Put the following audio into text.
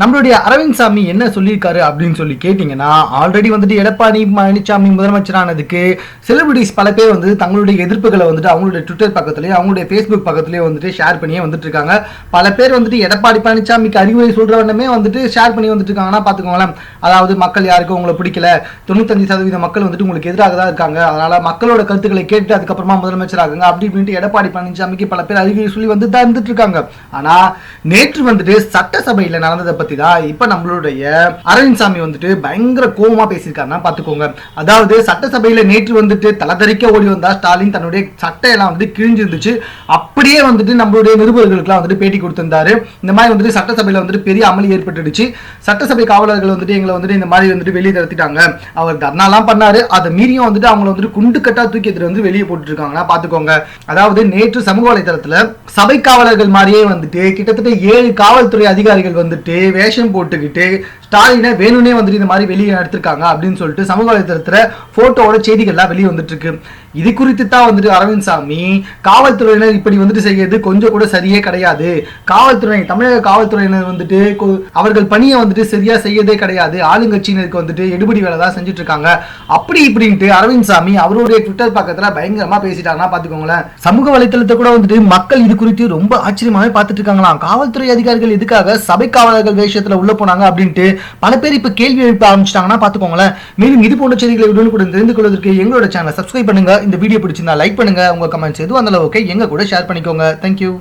நம்மளுடைய அரவிந்த் சாமி என்ன சொல்லியிருக்காரு அப்படின்னு சொல்லி கேட்டிங்கன்னா ஆல்ரெடி வந்துட்டு எடப்பாடி பழனிசாமி முதலமைச்சரானதுக்கு செலிபிரிட்டிஸ் பல பேர் வந்து தங்களுடைய எதிர்ப்புகளை வந்துட்டு அவங்களுடைய ட்விட்டர் பக்கத்துலேயே அவங்களுடைய ஃபேஸ்புக் பக்கத்துலேயே வந்துட்டு ஷேர் பண்ணியே வந்துட்டு இருக்காங்க பல பேர் வந்துட்டு எடப்பாடி பழனிசாமிக்கு அறிவுரை சொல்கிறவனமே வந்துட்டு ஷேர் பண்ணி வந்துட்டு இருக்காங்கன்னா பார்த்துக்கோங்களேன். அதாவது மக்கள் யாருக்கும் உங்களை பிடிக்கல. தொண்ணூத்தஞ்சு சதவீத மக்கள் வந்துட்டு உங்களுக்கு எதிராக தான் இருக்காங்க. அதனால் மக்களோட கருத்துக்களை கேட்டு அதுக்கப்புறமா முதலமைச்சர் ஆகுங்க அப்படி இப்படின்ட்டு எடப்பாடி பழனிசாமிக்கு பல பேர் அறிவுரை சொல்லி வந்து தான் இருந்துட்டு இருக்காங்க ஆனா நேற்று வந்துட்டு சட்டசபையில் நடந்ததை பத்தி தான் இப்ப நம்மளுடைய அரவிந்த் சாமி வந்துட்டு பயங்கர கோபமா பேசியிருக்காருன்னா பாத்துக்கோங்க. அதாவது சட்டசபையில நேற்று வந்துட்டு தலதறிக்க ஓடி வந்தா ஸ்டாலின் தன்னுடைய சட்டை எல்லாம் வந்து கிழிஞ்சிருந்துச்சு. அப்படியே வந்துட்டு நம்மளுடைய நிருபர்களுக்குலாம் வந்துட்டு பேட்டி கொடுத்திருந்தாரு. இந்த மாதிரி வந்துட்டு சட்டசபையில வந்துட்டு பெரிய அமளி ஏற்பட்டுடுச்சு. சட்டசபை காவலர்கள் வந்துட்டு எங்களை வந்துட்டு இந்த மாதிரி வந்துட்டு வெளியே நடத்திட்டாங்க அவர் தர்ணாலாம் பண்ணாரு. அதை மீறியும் வந்துட்டு அவங்கள வந்துட்டு குண்டு கட்டா தூக்கி எடுத்துட்டு வந்து வெளியே போட்டுட்டு இருக்காங்கன்னா பாத்துக்கோங்க. அதாவது நேற்று சமூக வலைதளத்துல சபை காவலர்கள் மாதிரியே வந்துட்டு கிட்டத்தட்ட ஏழு காவல்துறை அதிகாரிகள் வந்துட்டு வேஷம் போட்டுக்கிட்டு ஸ்டாலினை வேணும்னே வந்துட்டு இந்த மாதிரி வெளியே எடுத்திருக்காங்க அப்படின்னு சொல்லிட்டு சமூக வலைதளத்தில் ஃபோட்டோவோட செய்திகள்லாம் வெளியே வந்துட்டு இருக்கு இது குறித்து தான் வந்துட்டு அரவிந்த் சாமி காவல்துறையினர் இப்படி வந்துட்டு செய்யறது கொஞ்சம் கூட சரியே கிடையாது. காவல்துறை தமிழக காவல்துறையினர் வந்துட்டு அவர்கள் பணியை வந்துட்டு சரியா செய்யதே கிடையாது. ஆளுங்கட்சியினருக்கு வந்துட்டு எடுபடி வேலை தான் செஞ்சுட்டு இருக்காங்க அப்படி இப்படின்ட்டு அரவிந்த் சாமி அவருடைய ட்விட்டர் பக்கத்துல பயங்கரமா பேசிட்டாங்கன்னா பாத்துக்கோங்களேன். சமூக வலைத்தளத்தை கூட வந்துட்டு மக்கள் இது குறித்து ரொம்ப ஆச்சரியமாவே பார்த்துட்டு இருக்காங்களாம் காவல்துறை அதிகாரிகள் எதுக்காக சபை காவலர்கள் விஷயத்துல உள்ள போனாங்க அப்படின்ட்டு பல பேர் இப்ப கேள்வி எழுப்ப ஆரம்பிச்சிட்டாங்கன்னா பாத்துக்கோங்களேன். மேலும் இது போன்ற செய்திகளை உடனுக்குடன் தெரிந்து கொள்வதற்கு எங்களோட சேனலை சப்ஸ்கிரைப் பண்ணுங்க. இந்த வீடியோ பிடிச்சிருந்தா லைக் பண்ணுங்க. உங்க கமெண்ட்ஸ் எதுவும் அந்த அளவுக்கு எங்க கூட ஷேர் பண்ணிக்கோங்க. தேங்க்யூ